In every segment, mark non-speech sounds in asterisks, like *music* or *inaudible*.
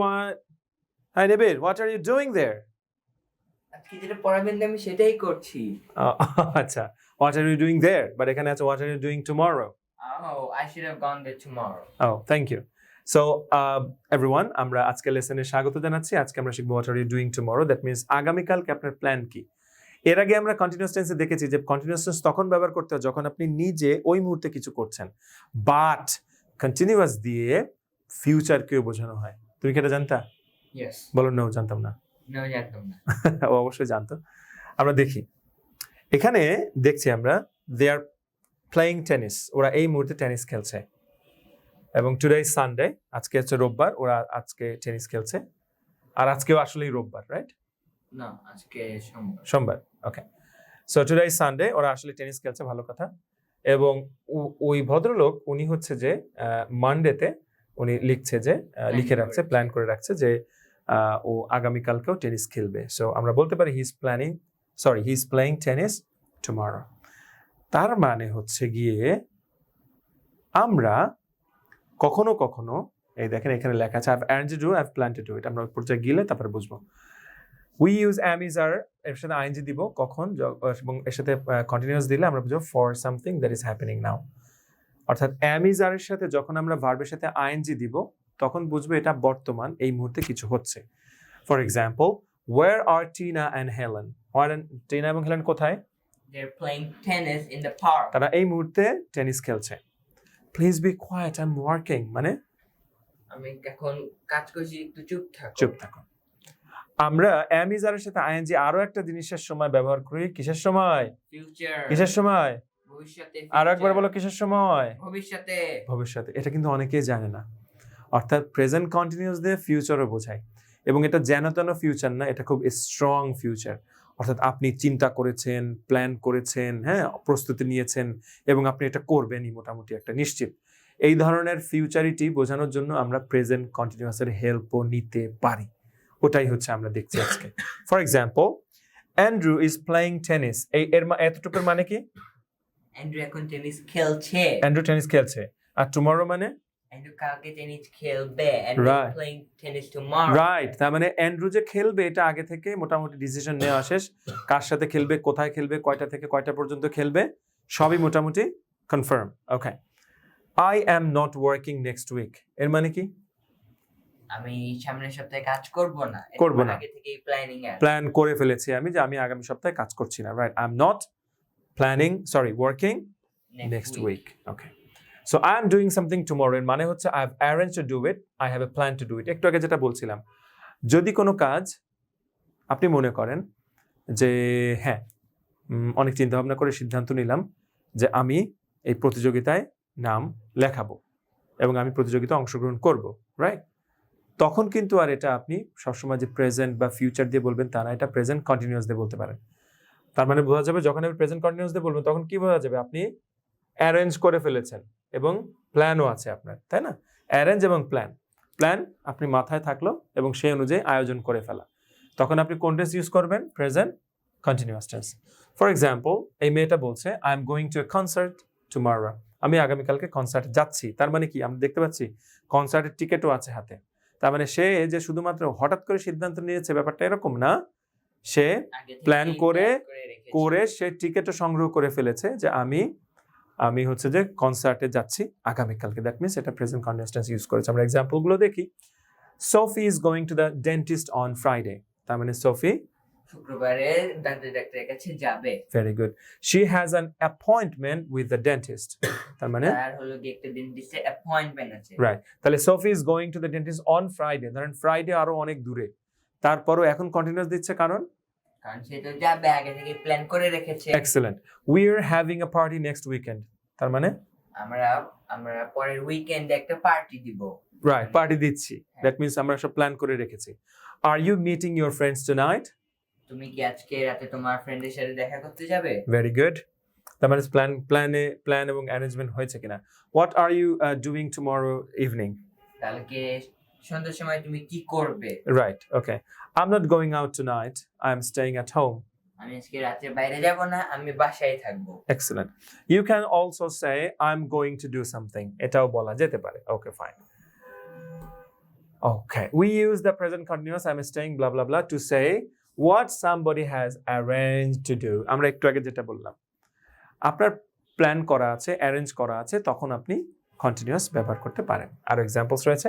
everyone. Hi, Nibir. What are you doing there? আজকে যেটা পড়াবেন আমি সেটাই করছি Uh, আচ্ছা what are you doing there? But এখানে আছে what are you doing tomorrow? Oh, I should have gone there tomorrow. Oh, thank you. So, uh, everyone, আমরা আজকে লেসনে স্বাগত জানাচ্ছি আজকে আমরা শিখব what are you doing tomorrow? That means আগামীকালকে আপনার প্ল্যান কি? এর আগে আমরা কন্টিনিউয়াস টেন্সে দেখেছি যে কন্টিনিউয়াস টেন্স তখন ব্যবহার করতে হয় যখন আপনি নিজে ওই মুহূর্তে কিছু করছেন বাট কন্টিনিউয়াস দিয়ে ফিউচারকেও বোঝানো হয় তুমি কি এটা জানতা. বলো no জানতাম না। No, জানতাম না। ও *laughs* অবশ্যই জানতো। আমরা দেখি। এখানে দেখছি আমরা দে আর প্লেয়িং টেনিস ওরা এই মুহূর্তে টেনিস খেলছে। এবং টুডে সানডে আজকে হচ্ছে রোববার ওরা আজকে টেনিস খেলছে। আর আজকেও আসলেই রোববার রাইট না, আজকে সোমবার। সোমবার ওকে সো টুডে সানডে ওরা আসলে টেনিস খেলছে ভালো কথা। এবং ওই ভদ্রলোক উনি হচ্ছে যে মানডেতে উনি লিখছে যে লিখে রাখছে। প্ল্যান করে রাখছে যে ও আগামীকালকেও টেনিস খেলবে। সো আমরা বলতে পারি he is planning sorry he is playing tennis tomorrow তার মানে হচ্ছে গিয়ে আমরা কখনো কখনো এই দেখেন এখানে লেখা আছে I and to do I plan to do it আমরা পর্যায়ে গেলে তারপরে বুঝব। We use am is are এর সাথে আইনজি দিব কখন এবং এর সাথে কন্টিনিউয়াস দিলে আমরা বুঝব for something that is happening now অর্থাৎ অ্যামিজারের সাথে যখন আমরা ভার্বের সাথে আইএনজি দিব তখন বুঝব এটা বর্তমান এই মুহূর্তে কিছু হচ্ছে for example where are Tina and Helen Tina এবং হেলেন কোথায়. তারা এই মুহূর্তে টেনিস খেলছে please be quiet I am working মানে আমি এখন কাজ করছি একটু চুপ থাকো। চুপ থাকুন আমরা অ্যামিজারের সাথে আইএনজি আরও একটা জিনিসের সময় ব্যবহার করি কিসের সময়. কিসের সময়। আর একবার. বলো কিসের সময়? ভবিষ্যতে। ভবিষ্যতে এটা কিন্তু অনেকেই জানে না। অর্থাৎ প্রেজেন্ট কন্টিনিউস দিয়ে ফিউচারও বোঝায়। এবং এটা যেন তেন ফিউচার না এটা খুব স্ট্রং ফিউচার অর্থাৎ আপনি চিন্তা করেছেন প্ল্যান করেছেন হ্যাঁ প্রস্তুতি নিয়েছেন এবং আপনি এটা করবেনই মোটামুটি একটা নিশ্চিত। এই ধরনের ফিউচারিটি বোঝানোর জন্য আমরা প্রেজেন্ট কন্টিনিউয়াসের হেল্পও নিতে পারি। ওটাই হচ্ছে আমরা দেখছি আজকে। For example Andrew is playing tennis এই এর মা- এতটুকুর মানে কি? অ্যান্ড্রু এখন টেনিস খেলছে। অ্যান্ড্রু টেনিস খেলছে। আর টুমরো মানে? অ্যান্ড্রু কালকে টেনিস খেলবে। And Right. he's playing right তার মানে অ্যান্ড্রু যে খেলবে এটা আগে থেকে মোটামুটি ডিসিশন নেওয়া শেষ। কার সাথে খেলবে কোথায় খেলবে কয়টা থেকে কয়টা পর্যন্ত খেলবে সবই মোটামুটি confirm okay I am not working next week এর মানে কি? আমি সামনের সপ্তাহে কাজ করব না। এটা করব না। আগে থেকেই প্ল্যানিং প্ল্যান করে ফেলেছি আমি যে আমি আগামী সপ্তাহে কাজ করছি না। Right I not planning sorry working next week okay so I am doing something tomorrow এর মানে হচ্ছে I have arrange to do it I have a plan to do it একটু আগে যেটা বলছিলাম যদি কোনো কাজ আপনি মনে করেন যে হ্যাঁ অনেক চিন্তা ভাবনা করে সিদ্ধান্ত নিলাম যে আমি এই প্রতিযোগিতায় নাম লেখাবো এবং আমি প্রতিযোগিতায় অংশগ্রহণ করব রাইট তখন কিন্তু আর এটা আপনি সবসময় যে প্রেজেন্ট বা ফিউচার দিয়ে বলবেন তা না এটা প্রেজেন্ট কন্টিনিউয়াস দিয়ে বলতে পারেন। তার মানে বোঝা যাবে যখন আপনি প্রেজেন্ট কন্টিনিউয়াস দিয়ে বলবেন তখন কি বোঝা যাবে? আপনি অ্যারেঞ্জ করে ফেলেছেন এবং প্ল্যানও আছে আপনার, তাই না? অ্যারেঞ্জ এবং প্ল্যান প্ল্যান আপনি মাথায় থাকল এবং সেই অনুযায়ী আয়োজন করে ফেলা। তখন আপনি কোন টেন্স ইউজ করবেন? Present continuous tense for example এই মেয়েটা বলছে I am going to a concert tomorrow আমি আগামীকালকে কনসার্ট যাচ্ছি। তার মানে কি? আমরা দেখতে পাচ্ছি কনসার্টের টিকিটও আছে হাতে। তার মানে সে যে শুধুমাত্র হঠাৎ করে সিদ্ধান্ত নিয়েছে, ব্যাপারটা এরকম না। সে প্ল্যান করে- করে সে টিকিটও সংগ্রহ করে ফেলেছে যে আমি আমি হচ্ছে যে কনসার্টে যাচ্ছি আগামীকালকে দ্যাট মিনস এটা প্রেজেন্ট কন্টিনিউয়াস ইউজ করেছে। আমরা এক্সাম্পলগুলো দেখি। Sophie is going to the dentist on Friday তার মানে সোফি শুক্রবারে দাঁতের ডাক্তারের কাছে যাবে। Very good she has an appointment with the dentist তার মানে তার হলো কি একটা ডেন্টিস্টের অ্যাপয়েন্টমেন্ট আছে। রাইট তাহলে Sophie is going to the dentist on Friday ধরেন ফ্রাইডে আরও অনেক দূরে। তারপরও এখন কন্টিনিউয়াস দিচ্ছে কারণ? কারণ সে তো যাবে আগে থেকে প্ল্যান করে রেখেছে। Excellent we are having a party next weekend তার মানে? আমরা আমরা পরের উইকেন্ডে একটা পার্টি দিব। রাইট পার্টি দিচ্ছি। দ্যাট মিনস আমরা সব প্ল্যান করে রেখেছি। আর ইউ মিটিং ফ্রেন্ডস তুমি কি আজকে রাতে তোমার ফ্রেন্ডের সাথে দেখা করতে যাবে? ভেরি গুড তার মানে প্ল্যান প্ল্যানে প্ল্যান এবং অ্যারেঞ্জমেন্ট হয়েছে কিনা? What are you doing tomorrow evening কালকে সন্ধ্যার সময় তুমি কি করবে? Right okay I am not going out tonight I am staying at home আমি আজকে রাতে বাইরে যাব না আমি বাসায় থাকব। Excellent you can also say I am going to do something এটাও বলা যেতে পারে। Okay fine Okay. We use the present continuous. I'm staying blah blah blah to say what somebody has arranged to do. আমরা একটু আগে যেটা বললাম। আপনার প্ল্যান করা আছে অ্যারেঞ্জ করা আছে তখন আপনি কন্টিনিউয়াস ব্যবহার করতে পারেন। আর এক্সাম্পলস রয়েছে।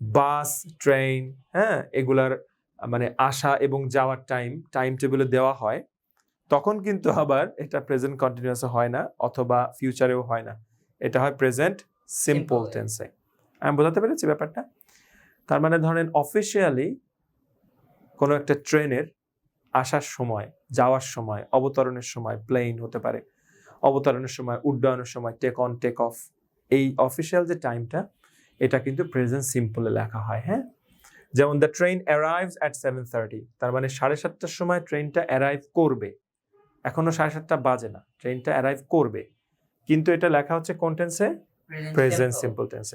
বাস ট্রেন হ্যাঁ এগুলার মানে আসা এবং যাওয়ার টাইম টাইম টেবিলে দেওয়া হয়। তখন কিন্তু আবার এটা প্রেজেন্ট কন্টিনিউয়াস হয় না অথবা ফিউচারেও হয় না। এটা হয় প্রেজেন্ট সিম্পল. টেন্সে আমি বোঝাতে পেরেছি ব্যাপারটা? তার মানে ধরেন অফিসিয়ালি কোনো একটা ট্রেনের আসার সময় যাওয়ার সময় অবতরণের সময় প্লেন হতে পারে অবতরণের সময় উড্ডয়নের সময় টেক অন টেক অফ এই অফিসিয়াল যে টাইমটা এটা কিন্তু প্রেজেন্ট সিম্পলে লেখা হয় হ্যাঁ? যেমন the train arrives at seven thirty তার মানে সাড়ে সাতটার সময় ট্রেনটা অ্যারাইভ করবে। এখনও সাড়ে সাতটা বাজে না ট্রেনটা অ্যারাইভ করবে। কিন্তু এটা লেখা হচ্ছে কোন টেন্সে simple. tense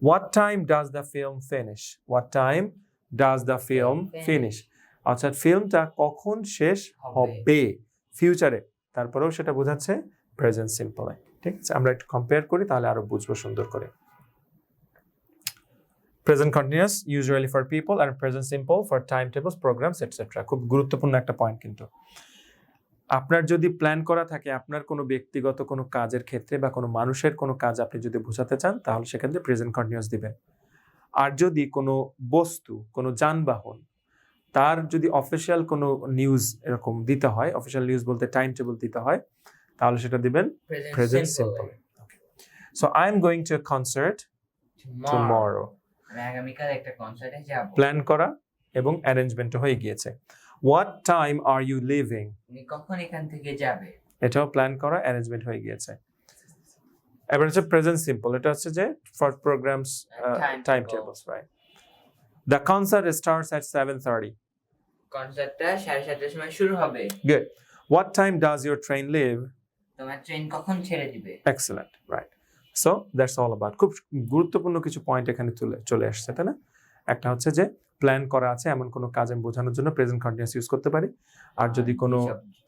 what time does the film finish? What time does the film Finish. finish? অর্থাৎ ফিল্মটা কখন শেষ হবে। হবে? ফিউচারে তারপরেও সেটা বোঝাচ্ছে প্রেজেন্ট সিম্পল ঠিক আছে আমরা একটু কম্পেয়ার করি তাহলে আরও বুঝব সুন্দর করে। Present continuous usually for people R present simple for time tables programs etcetera খুব গুরুত্বপূর্ণ একটা পয়েন্ট কিন্তু। আপনার যদি প্ল্যান করা থাকে আপনার কোনো ব্যক্তিগত কোনো কাজের ক্ষেত্রে বা কোনো মানুষের কোনো কাজ আপনি যদি বোঝাতে চান তাহলে সেক্ষেত্রে প্রেজেন্ট কন্টিনিউয়াস দিবেন। আর যদি কোনো বস্তু কোনো যানবাহন তার যদি অফিসিয়াল কোনো নিউজ এরকম দিতে হয় অফিসিয়াল নিউজ বলতে টাইম টেবল দিতে হয় তাহলে সেটা দিবেন present simple so I am going to concert tomorrow আমি আগামীকাল একটা কনসার্টে যাব। প্ল্যান করা এবং অ্যারেঞ্জমেন্ট হয়ে গিয়েছে। What time are you leaving তুমি কখন এখান থেকে যাবে? এটাও প্ল্যান করা অ্যারেঞ্জমেন্ট হয়ে গিয়েছে। এবার হচ্ছে প্রেজেন্ট সিম্পল এটা হচ্ছে যে for programs time. Tables right the concert starts at seven thirty কনসার্টটা সাড়ে সাতটার সময় শুরু হবে। Good what time does your train leave তোমার ট্রেন কখন ছেড়ে দিবে? Excellent right so that's all about খুব গুরুত্বপূর্ণ কিছু পয়েন্ট এখানে তুলে চলে আসছে তাই না? একটা হচ্ছে যে প্ল্যান করা আছে এমন কোনো কাজ আমি বোঝানোর জন্য প্রেজেন্ট কন্টিনিউয়াস ইউজ করতে পারি। আর যদি কোনো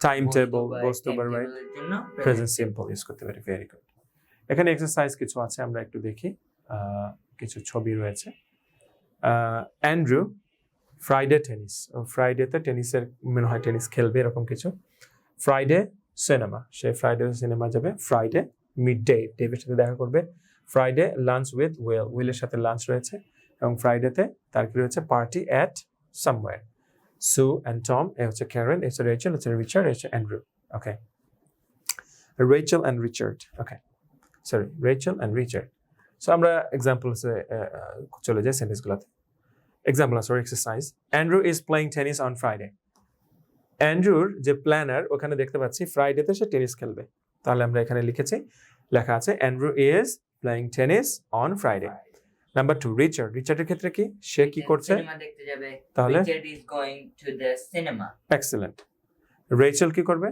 টাইম টেবল বস্তু বা প্রেজেন্ট সিম্পল ইউজ করতে পারি ভেরি গুড এখানে এক্সারসাইজ কিছু আছে আমরা একটু দেখি কিছু ছবি রয়েছে। অ্যান্ড্রু ফ্রাইডে টেনিস ফ্রাইডেতে টেনিসের মনে হয় টেনিস খেলবে এরকম কিছু। ফ্রাইডে সিনেমা সে ফ্রাইডে সিনেমা যাবে ফ্রাইডে মিড ডে ডেভের সাথে দেখা করবে। ফ্রাইডে লাঞ্চ উইথ ওয়েল উইলের সাথে লাঞ্চ রয়েছে এবং ফ্রাইডেতে তার কি রয়েছে? Party at somewhere Sue and Tom এ হচ্ছে ক্যারেন এ হচ্ছে রেচেল হচ্ছে রিচার্ড এ হচ্ছে Andrew okay Rachel and Richard okay sorry Rachel and Richard so আমরা এক্সাম্পলসে চলে যাই সেন্টেন্সগুলোতে example sorry exercise Andrew is playing tennis on Friday অ্যান্ড্রুর যে প্ল্যানার ওখানে দেখতে পাচ্ছি ফ্রাইডেতে সে টেনিস খেলবে। তাহলে আমরা এখানে লিখেছি লেখা আছে Andrew is playing tennis on Friday number two Richard রিচার্ডের ক্ষেত্রে কি? সে কি করছে? তাহলে? Richard is going to the cinema excellent Rachel কি করবে?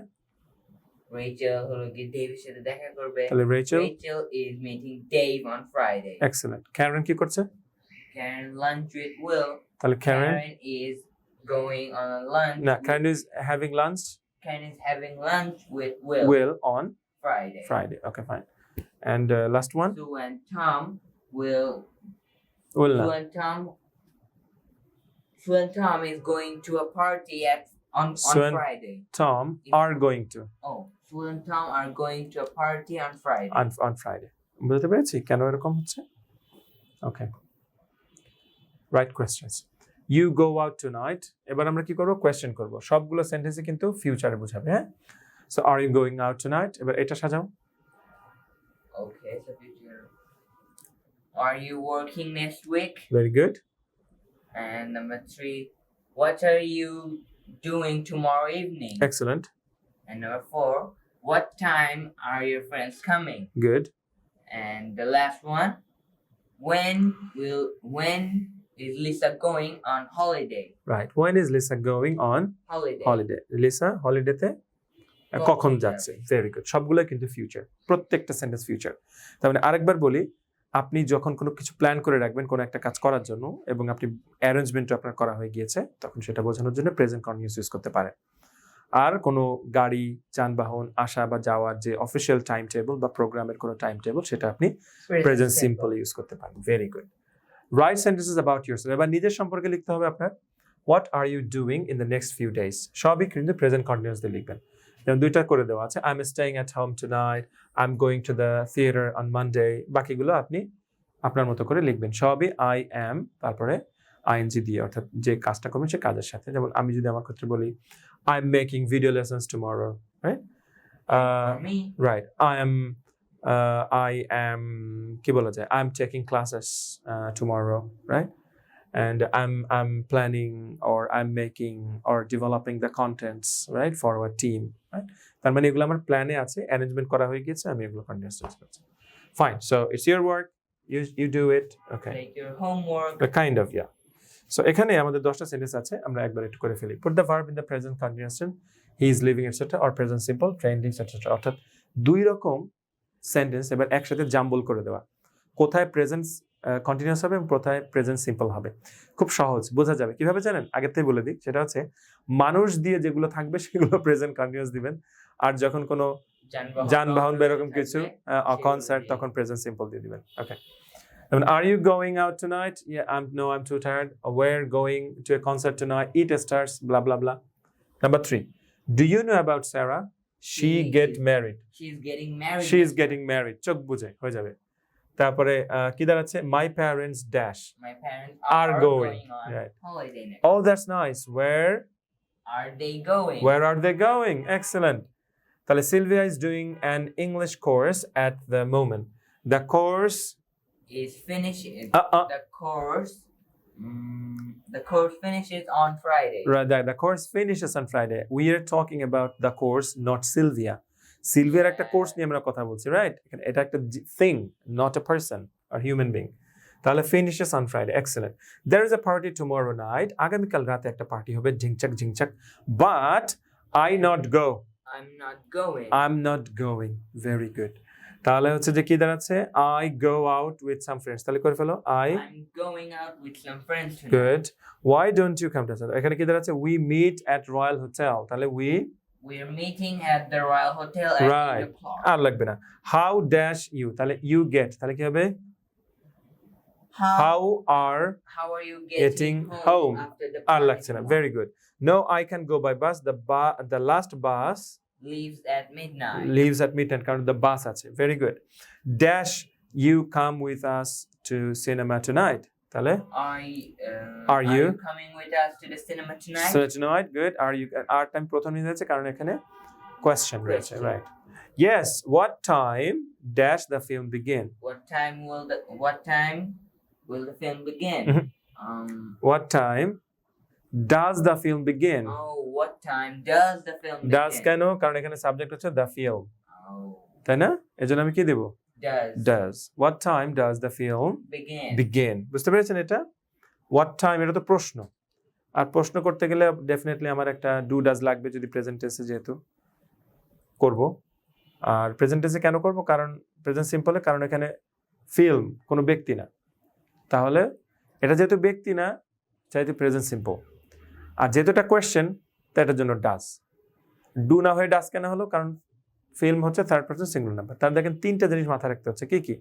রেচেল হলো কি ডেভির সাথে দেখা করবে। তাহলে Rachel Rachel is meeting Dave on Friday excellent Karen কি করছে? Karen lunch with Will. তাহলে Karen is going on a lunch. Karen is having lunch Karen is having lunch with Will. will on Friday. Friday. Okay, fine. And uh, last one, Sue and Tom will. will Sue and Tom. Sue and Tom is going to a party at on Sue on and- Friday. Tom are going to Oh, Sue and Tom are going to a party on Friday. on on Friday. বুঝতে পেরেছি কেন এরকম হচ্ছে okay right questions you go out tonight এবার আমরা কি করব question করব সবগুলো সেন্টেন্সে কিন্তু ফিউচারে বোঝাবে হ্যাঁ So are you going out tonight এবার এটা সাজাও Okay, so future. Are you working next week? Very good And number three, what are you doing tomorrow evening? Excellent And number four, what time are your friends coming? Good And the last one, when will when is Lisa going on holiday? Right when is Lisa going on Holiday. Holiday Lisa হলিডেতে কখন কখন যাচ্ছে? Very good সবগুলো কিন্তু future প্রত্যেকটা sentence future তার মানে আরেকবার বলি আপনি যখন কোনো কিছু প্ল্যান করে রাখবেন কোনো একটা কাজ করার জন্য এবং আপনি অ্যারেঞ্জমেন্ট আপনার করা হয়ে গিয়েছে তখন সেটা বোঝানোর জন্য প্রেজেন্ট কন্টিনিউস ইউজ করতে পারেন। আর কোনো গাড়ি যানবাহন আসা বা যাওয়ার যে অফিসিয়াল টাইম টেবিল বা প্রোগ্রামের কোনো টাইম টেবিল সেটা আপনি প্রেজেন্ট সিম্পল ইউজ করতে পারেন। Very good right sentences about your এবার নিজের সম্পর্কে লিখতে হবে আপনার what are you doing in the next few days সবই কিন্তু প্রেজেন্ট কন্টিনিউস দিয়ে লিখবেন। যেমন দুইটা করে দেওয়া আছে I am staying at home tonight I am going to the theatre on Monday বাকিগুলো আপনি আপনার মতো করে লিখবেন। সবই আই অ্যাম তারপরে আইএনজি দিয়ে অর্থাৎ যে কাজটা করবেন সে কাজের সাথে। যেমন আমি যদি আমার ক্ষেত্রে বলি I am making video lessons tomorrow right me, right i am uh, কি বলা যায়? I'm taking classes uh, tomorrow right? And i'm i'm planning or i'm making or developing the contents right for our team right? তার মানে এগুলো আমার প্ল্যানে আছে arrangement করা হয়ে গেছে আমি এগুলো কন্টিনিউস করছি। Fine so it's your work you you do it okay take kind of yeah so এখানে আমাদের দশটা সেন্টেন্স আছে আমরা একবার একটু করে ফেলি। Put the verb in the present continuous he is living etcetera or present simple trending etcetera অর্থাৎ দুই রকম সেন্টেন্স এবার একসাথে জাম্বল করে দেওয়া। কোথায় প্রেজেন্স কন্টিনিউয়াস হবে এবং কোথায় প্রেজেন্ট সিম্পল হবে। খুব সহজ বোঝা যাবে। কীভাবে জানেন? আগের থেকে বলে দিই সেটা হচ্ছে মানুষ দিয়ে যেগুলো থাকবে সেগুলো প্রেজেন্ট কন্টিনিউয়াস দিবেন। আর যখন কোনো যানবাহন বা এরকম কিছু কনসার্ট তখন প্রেজেন্ট সিম্পল দিয়ে দিবেন। Okay are you going out tonight yeah I know I am too tired we're going to a concert tonight it starts blah blah blah number three do you know about Sarah she get married She's getting married. She is getting married চোখ বুঝে হয়ে যাবে। তারপরে আহ, কি দাঁড়াচ্ছে my parents dash My parents Are are, going, on right. holiday next. Oh that's nice where Are they going? Where are they going? Excellent. তাহলে Sylvia is doing an English course at the moment. The course, Is finishing. uh, uh, The course. mm, the course finishes on Friday. right, the, the course finishes on Friday. We are talking about the course, not Sylvia. সিলভিয়ার একটা course নিয়ে আমরা কথা বলছি right এটা একটা thing not a person or human being তাহলে finishes on Friday excellent there is a party tomorrow night আগামীকাল রাতে একটা পার্টি হবে ঝিংচাক ঝিংচাক but I not go I'm not going. Am not going very good তাহলে হচ্ছে যে কি দাঁড়াচ্ছে? I go out with some friends তাহলে করে ফেলো I I'm going out with some friends tonight. Good why don't you come to এখানে কি দাঁড়াচ্ছে? We meet at Royal Hotel তাহলে we We're meeting at the Royal Hotel at Right. 8 o'clock. আর লাগবে না how dash you তাহলে you get তাহলে কি হবে How, how are how are you getting getting, home? after the R party লাগছে না tomorrow? Very good no I can go by bus the বা the last bus Leaves at midnight. Leaves at mid কারণ the bus আছে very good dash you come with us to cinema tonight তাহলে uh, Are you? coming with us to the cinema tonight? So tonight, good. Are you? Our time প্রথম নিয়ে যাচ্ছে কারণ এখানে question রয়েছে? Yes. What time dash the film begin? what time will the what time will the film begin? Mhm. Um. What time does the film begin? Oh, what time does the film begin? Does কেন? কারণ এখানে subject হচ্ছে the film, Oh, তাই না? এজন্য আমি কি দেব? Does Does. What time does the film begin? begin? বুঝতে পেরেছেন এটা? What time এটা তো প্রশ্ন। আর প্রশ্ন করতে গেলে ডেফিনেটলি আমার একটা ডু ডাজ লাগবে যদি প্রেজেন্ট টেন্সে যেহেতু করব আর প্রেজেন্ট টেন্সে কেন করব কারণ প্রেজেন্ট সিম্পলে কারণ এখানে ফিল্ম কোনো ব্যক্তি না তাহলে এটা যেহেতু ব্যক্তি না চাইতে প্রেজেন্ট সিম্পল আর যেহেতু এটা কোয়েশ্চেন তো এটার জন্য ডাস ডু না হয়ে ডাস কেন হলো কারণ ফিল্ম হচ্ছে থার্ড পার্সন সিঙ্গল নাম্বার তার দেখেন তিনটা জিনিস মাথায় রাখতে হচ্ছে। কি কি?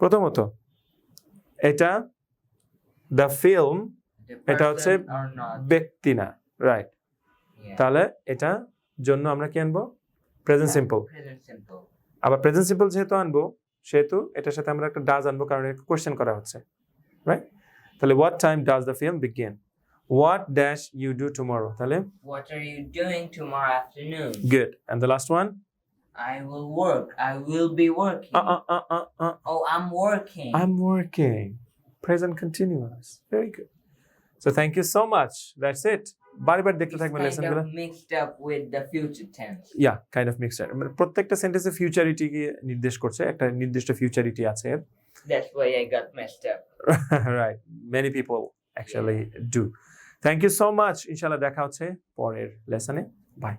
প্রথমত এটা দ্য ফিল্ম এটা হচ্ছে ব্যক্তি না রাইট তাহলে এটা জন্য আমরা কি আনব? প্রেজেন্ট সিম্পল আবার প্রেজেন্ট সিম্পল যেহেতু আনব সেহেতু এটার সাথে আমরা একটা ডাজ আনব কারণ কোয়েশ্চেন করা হচ্ছে রাইট তাহলে what time does the film begin What dash you do tomorrow তাহলে What are you doing tomorrow afternoon? Good and the last one I will work. I will be working. Oh, I'm working. I am working present continuous very good so thank you so much that's it বারবার দেখতে It's থাকবেন kind লেসনগুলো of mixed up with the future tense. Yeah kind of mixture মানে প্রত্যেকটা সেন্টেন্সে ফিউচারিটিকে নির্দেশ করছে একটা নির্দিষ্ট ফিউচারিটি আছে এর That's why I got messed up. right many people actually do thank you so much ইনশাল্লাহ দেখা হচ্ছে পরের লেসনে বাই